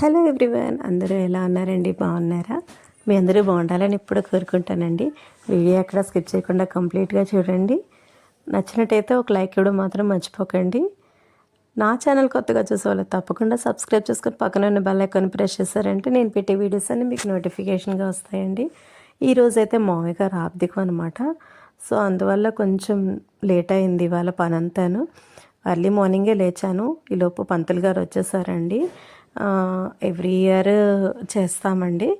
Hello everyone అందరూ ఎలా ఉన్నారండి? బాగున్నారా? మీ అందరూ బాగుండాలని ఇప్పుడు కోరుకుంటానండి. వీడియో ఎక్కడ స్కిప్ చేయకుండా కంప్లీట్గా చూడండి. నచ్చినట్టయితే ఒక లైక్ ఇవ్వడం మాత్రం మర్చిపోకండి. నా ఛానల్ కొత్తగా చూసే వాళ్ళు తప్పకుండా సబ్స్క్రైబ్ చేసుకుని పక్కన ఉన్న బెల్ ఐకాన్ ప్రెస్ చేశారంటే నేను పెట్టే వీడియోస్ అన్ని మీకు నోటిఫికేషన్గా వస్తాయండి. ఈరోజైతే అయితే మామయ్య గారు ఆబ్దికం అనమాట సో అందువల్ల కొంచెం లేట్ అయింది ఇవాళ పని అంతాను ఎర్లీ మార్నింగే లేచాను. ఈలోపు పంతులు గారు వచ్చేసారండి. ఎవ్రీ ఇయర్ చేస్తామండి.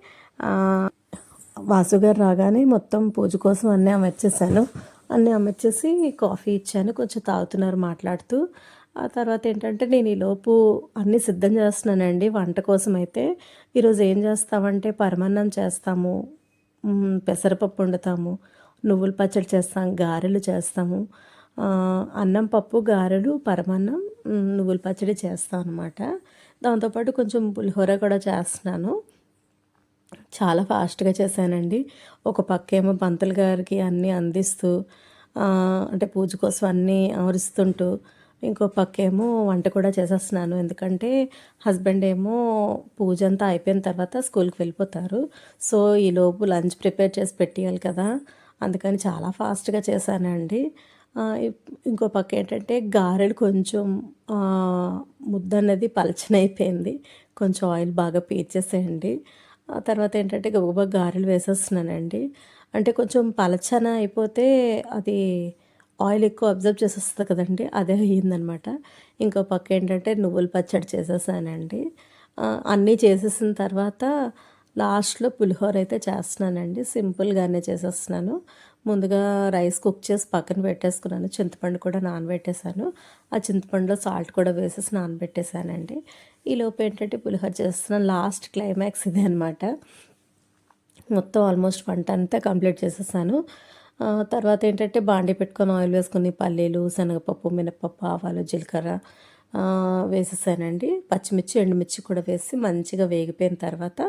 వాసుగారు రాగానే మొత్తం పూజ కోసం అన్నీ అమర్చేసాను అన్నీ అమర్చేసి కాఫీ ఇచ్చాను కొంచెం తాగుతున్నారు మాట్లాడుతూ. ఆ తర్వాత ఏంటంటే నేను ఈలోపు అన్నీ సిద్ధం చేస్తున్నానండి. వంట కోసం అయితే ఈరోజు ఏం చేస్తామంటే పరమాన్నం చేస్తాము పెసరపప్పు వండుతాము నువ్వుల పచ్చడి చేస్తాం గారెలు చేస్తాము. అన్నం పప్పు గారెలు పరమాన్నం నువ్వుల పచ్చడి చేస్తాం అనమాట దాంతోపాటు కొంచెం పులిహోర కూడా చేస్తున్నాను. చాలా ఫాస్ట్గా చేశానండి. ఒక పక్క ఏమో పంతులు గారికి అన్నీ అందిస్తూ అంటే పూజ కోసం అన్నీ ఆవరిస్తుంటూ ఇంకో పక్క ఏమో వంట కూడా చేసేస్తున్నాను. ఎందుకంటే హస్బెండ్ ఏమో పూజ అంతా అయిపోయిన తర్వాత స్కూల్కి వెళ్ళిపోతారు. సో ఈ లోపు లంచ్ ప్రిపేర్ చేసి పెట్టేయాలి కదా. అందుకని చాలా ఫాస్ట్గా చేశానండి. ఇంకో పక్క ఏంటంటే గారెలు కొంచెం ముద్ద అనేది పలచనైపోయింది. కొంచెం ఆయిల్ బాగా పీల్చేసేయండి. ఆ తర్వాత ఏంటంటే గబగబా గారెలు వేసేస్తున్నానండి. అంటే కొంచెం పలచన అయిపోతే అది ఆయిల్ ఎక్కువ అబ్జర్వ్ చేసేస్తుంది కదండి అదే అయ్యిందనమాట. ఇంకో పక్క ఏంటంటే నువ్వుల పచ్చడి చేసేసానండి. అన్నీ చేసేసిన తర్వాత లాస్ట్లో పులిహోర అయితే చేస్తున్నానండి. సింపుల్గానే చేసేస్తున్నాను. ముందుగా రైస్ కుక్ చేసి పక్కన పెట్టేసుకున్నాను. చింతపండు కూడా నానబెట్టేశాను. ఆ చింతపండులో సాల్ట్ కూడా వేసేసి నానబెట్టేశానండి. ఈ లోపు ఏంటంటే పులిహోర చేస్తున్న లాస్ట్ క్లైమాక్స్ ఇదే అనమాట మొత్తం ఆల్మోస్ట్ వంట అంతా కంప్లీట్ చేసేసాను. తర్వాత ఏంటంటే బాండి పెట్టుకొని ఆయిల్ వేసుకొని పల్లీలు శనగపప్పు మినపప్పు ఆవాలు జీలకర్ర వేసేసానండి. పచ్చిమిర్చి ఎండుమిర్చి కూడా వేసి మంచిగా వేగిపోయిన తర్వాత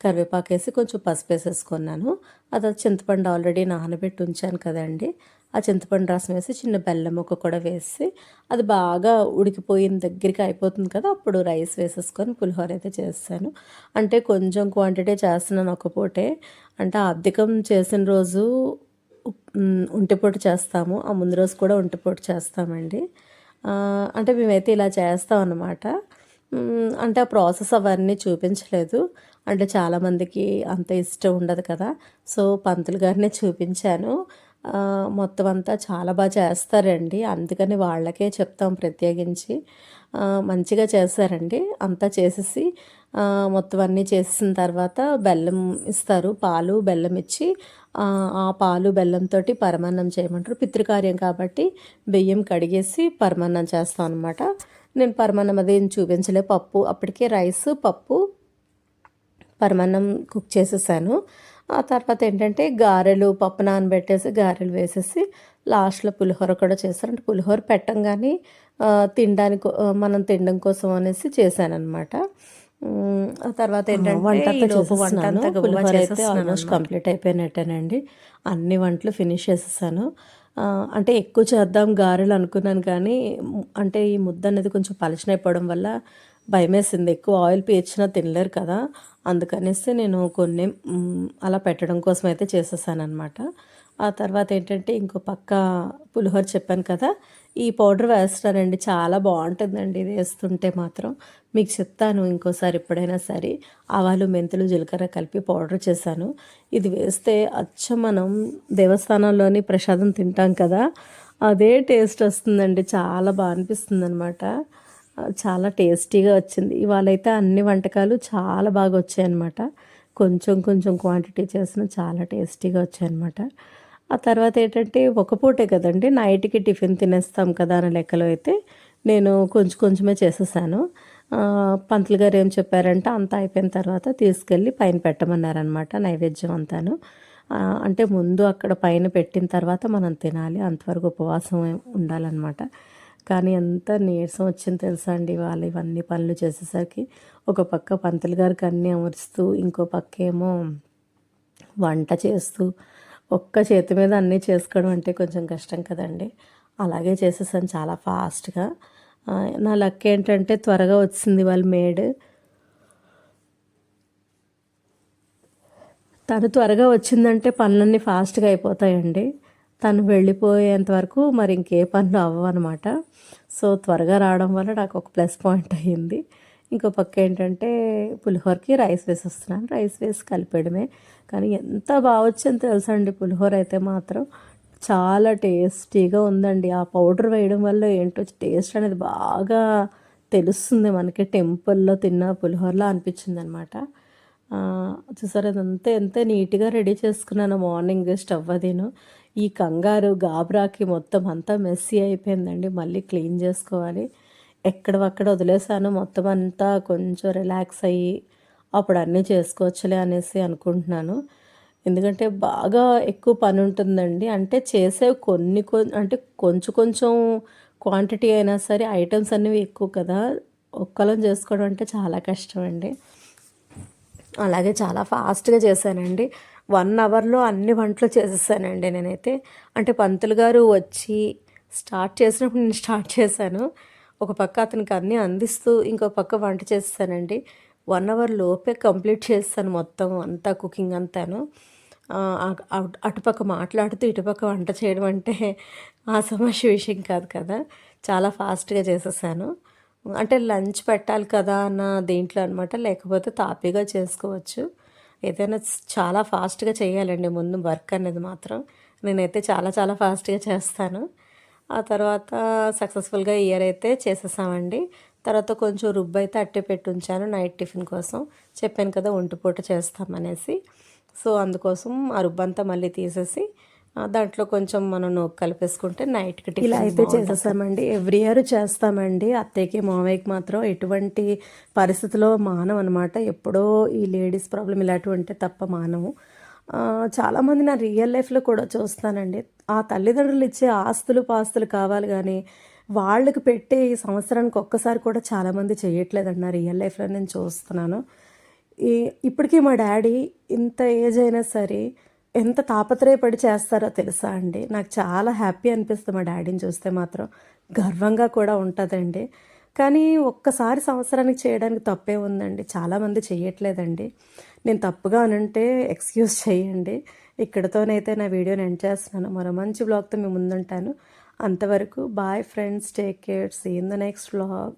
కరివేపాకు వేసి కొంచెం పసుపు వేసేసుకున్నాను. అది చింతపండు ఆల్రెడీ నానబెట్టి ఉంచాను కదండి. ఆ చింతపండు రసం వేసి చిన్న బెల్లం ముక్క కూడా వేసి అది బాగా ఉడికిపోయిన దగ్గరికి అయిపోతుంది కదా అప్పుడు రైస్ వేసేసుకొని పులిహోర అయితే చేస్తాను. అంటే కొంచెం క్వాంటిటీ చేస్తున్నాను ఒక పూటే. అంటే అధికం చేసిన రోజు ఉంటిపోటు చేస్తాము. ఆ ముందు రోజు కూడా ఉంటిపోటు చేస్తామండి. అంటే మేమైతే ఇలా చేస్తాం అన్నమాట. అంటే ఆ ప్రాసెస్ అవన్నీ చూపించలేదు. అంటే చాలామందికి అంత ఇష్టం ఉండదు కదా. సో పంతులు గారినే చూపించాను. మొత్తం అంతా చాలా బాగా చేస్తారండి. అందుకని వాళ్ళకే చెప్తాం ప్రత్యేకించి. మంచిగా చేస్తారండి. అంతా చేసేసి మొత్తం అన్నీ చేసిన తర్వాత బెల్లం ఇస్తారు. పాలు బెల్లం ఇచ్చి ఆ పాలు బెల్లంతో పరమాన్నం చేయమంటారు. పితృకార్యం కాబట్టి బియ్యం కడిగేసి పరమాన్నం చేస్తాం అనమాట నేను పరమాన్నం అదేం చూపించలే. పప్పు అప్పటికే రైస్ పప్పు పరమాన్నం కుక్ చేసేసాను. ఆ తర్వాత ఏంటంటే గారెలు పప్పు నానబెట్టేసి గారెలు వేసేసి లాస్ట్లో పులిహోర కూడా చేశాను అంటే పులిహోర పెట్టంగానే తినడానికి మనం తినడం కోసం అనేసి చేశాను అనమాట ఆ తర్వాత ఏంటంటే వంట పులిహోర అయితే ఆల్మోస్ట్. కంప్లీట్ అయిపోయినట్టేనండి. అన్ని వంటలు ఫినిష్ చేసేసాను. అంటే ఎక్కువ చేద్దాం గారెలు అనుకున్నాను కానీ అంటే ఈ ముద్ద అనేది కొంచెం పలచనైపోవడం వల్ల భయమేసింది. ఎక్కువ ఆయిల్ పీల్చినా తినలేరు కదా. అందుకనేసి నేను కొన్ని అలా పెట్టడం కోసం అయితే చేసేసానమాట ఆ తర్వాత ఏంటంటే ఇంకో పక్క పులిహోర చెప్పాను కదా. ఈ పౌడర్ వేస్తానండి చాలా బాగుంటుందండి ఇది వేస్తుంటే మాత్రం. మీకు చెప్తాను ఇంకోసారి ఎప్పుడైనా సరే. ఆవాలు మెంతులు జీలకర్ర కలిపి పౌడర్ చేశాను. ఇది వేస్తే అచ్చం మనం దేవస్థానంలోని ప్రసాదం తింటాం కదా. అదే టేస్ట్ వస్తుందండి. చాలా బాగా అనిపిస్తుంది అనమాట చాలా టేస్టీగా వచ్చింది. ఇవాళైతే అన్ని వంటకాలు చాలా బాగా వచ్చాయన్నమాట. కొంచెం కొంచెం క్వాంటిటీ చేసిన చాలా టేస్టీగా వచ్చాయన్నమాట. ఆ తర్వాత ఏంటంటే ఒక పూటే కదండి నైట్కి టిఫిన్ తినేస్తాం కదా అనే లెక్కలో అయితే నేను కొంచెం కొంచెమే చేసేసాను. పంతులు గారు ఏం చెప్పారంటే అంతా అయిపోయిన తర్వాత తీసుకెళ్ళి పైన పెట్టమన్నారనమాట నైవేద్యం అంతాను. అంటే ముందు అక్కడ పైన పెట్టిన తర్వాత మనం తినాలి అంతవరకు ఉపవాసం ఉండాలన్నమాట. కానీ ఎంత నీరసం వచ్చింది తెలుసా అండి వాళ్ళు ఇవన్నీ పనులు చేసేసరికి. ఒక పక్క పంతులు గారికి అన్నీ అమరుస్తూ ఇంకో పక్క ఏమో వంట చేస్తూ ఒక్క చేతి మీద అన్నీ చేసుకోవడం అంటే కొంచెం కష్టం కదండి. అలాగే చేసేసాను చాలా ఫాస్ట్గా. నా లక్ ఏంటంటే త్వరగా వచ్చింది వాళ్ళ మేడ్. తను త్వరగా వచ్చిందంటే పనులన్నీ ఫాస్ట్గా అయిపోతాయండి. తను వెళ్ళిపోయేంత వరకు మరి ఇంకే పనులు అవ్వనమాట. సో త్వరగా రావడం వల్ల నాకు ఒక ప్లస్ పాయింట్ అయ్యింది. ఇంకో పక్క ఏంటంటే పులిహోరకి రైస్ వేసి వస్తున్నాను రైస్ వేసి కలిపేయడమే. కానీ ఎంత బాగా వచ్చిందో తెలుసండి పులిహోర అయితే మాత్రం. చాలా టేస్టీగా ఉందండి. ఆ పౌడర్ వేయడం వల్ల ఏంటో టేస్ట్ అనేది బాగా తెలుస్తుంది మనకి. టెంపుల్లో తిన్న పులిహోరలా అనిపించింది అనమాట చూసారు అదంతా ఎంత నీట్గా రెడీ చేసుకున్నాను మార్నింగ్ స్టవ్ అదిను. ఈ కంగారు గాబరాకి మొత్తం అంతా మెస్సీ అయిపోయిందండి. మళ్ళీ క్లీన్ చేసుకోవాలి. ఎక్కడవక్కడ వదిలేసాను మొత్తం అంతా కొంచెం రిలాక్స్ అయ్యి అప్పుడు అన్నీ చేసుకోవచ్చులే అనేసి అనుకుంటున్నాను. ఎందుకంటే బాగా ఎక్కువ పని ఉంటుందండి. అంటే చేసే కొన్ని అంటే కొంచెం కొంచెం క్వాంటిటీ అయినా సరే ఐటమ్స్ అనేవి ఎక్కువ కదా. ఒక్కలం చేసుకోవడం అంటే చాలా కష్టం అండి అలాగే చాలా ఫాస్ట్గా చేశానండి. వన్ అవర్లో అన్ని వంటలు చేసేసానండి నేనైతే. అంటే పంతులు గారు వచ్చి స్టార్ట్ చేసినప్పుడు నేను స్టార్ట్ చేశాను. ఒక పక్క అతనికి అన్నీ అందిస్తూ ఇంకో పక్క వంట చేస్తానండి వన్ అవర్ లోపే కంప్లీట్ చేస్తాను మొత్తం అంతా కుకింగ్ అంతాను. అటుపక్క మాట్లాడుతూ ఇటుపక్క వంట చేయడం అంటే ఆ సమస్య విషయం కాదు కదా. చాలా ఫాస్ట్గా చేసేసాను. అంటే లంచ్ పెట్టాలి కదా అన్న దీంట్లో అనమాట లేకపోతే తాపీగా చేసుకోవచ్చు. ఏదైనా చాలా ఫాస్ట్గా చేయాలండి ముందు వర్క్ అనేది మాత్రం. నేనైతే చాలా చాలా ఫాస్ట్గా చేస్తాను. ఆ తర్వాత సక్సెస్ఫుల్గా ఇయర్ అయితే చేసేసామండి. తర్వాత కొంచెం రుబ్బు అయితే అట్టే పెట్టి ఉంచాను నైట్ టిఫిన్ కోసం. చెప్పాను కదా ఒంటిపూట చేస్తామనేసి. సో అందుకోసం ఆ రుబ్బంతా మళ్ళీ తీసేసి దాంట్లో కొంచెం మనం నూక కలిపేసుకుంటే నైట్కి ఇలా అయితే చేసేస్తామండి. ఎవ్రీ ఇయర్ చేస్తామండి. అత్తయ్యకి మావయ్యకి మాత్రం ఎటువంటి పరిస్థితిలో మానం అనమాట ఎప్పుడో ఈ లేడీస్ ప్రాబ్లం ఇలాంటివంటే తప్ప మానము. చాలామంది నా రియల్ లైఫ్లో కూడా చూస్తానండి. ఆ తల్లిదండ్రులు ఇచ్చే ఆస్తులు పాస్తులు కావాలి కానీ వాళ్ళకి పెట్టే ఈ సంవత్సరానికి ఒక్కసారి కూడా చాలామంది చేయట్లేదండి నా రియల్ లైఫ్లో నేను చూస్తున్నాను. ఈ ఇప్పటికీ మా డాడీ ఇంత ఏజ్ అయినా సరే ఎంత తాపత్రయపడి చేస్తారో తెలుసా అండి? నాకు చాలా హ్యాపీ అనిపిస్తుంది మా డాడీని చూస్తే మాత్రం. గర్వంగా కూడా ఉంటుందండి. కానీ ఒక్కసారి సంవత్సరానికి చేయడానికి తప్పే ఉందండి. చాలామంది చేయట్లేదండి నేను తప్పుగా అనంటే ఎక్స్క్యూజ్ చేయండి ఇక్కడతోనైతే నా వీడియోని ఎండ్ చేస్తున్నాను. మరో మంచి బ్లాగ్తో మేము ముందుంటాను. అంతవరకు bye friends take care. See in the next blog.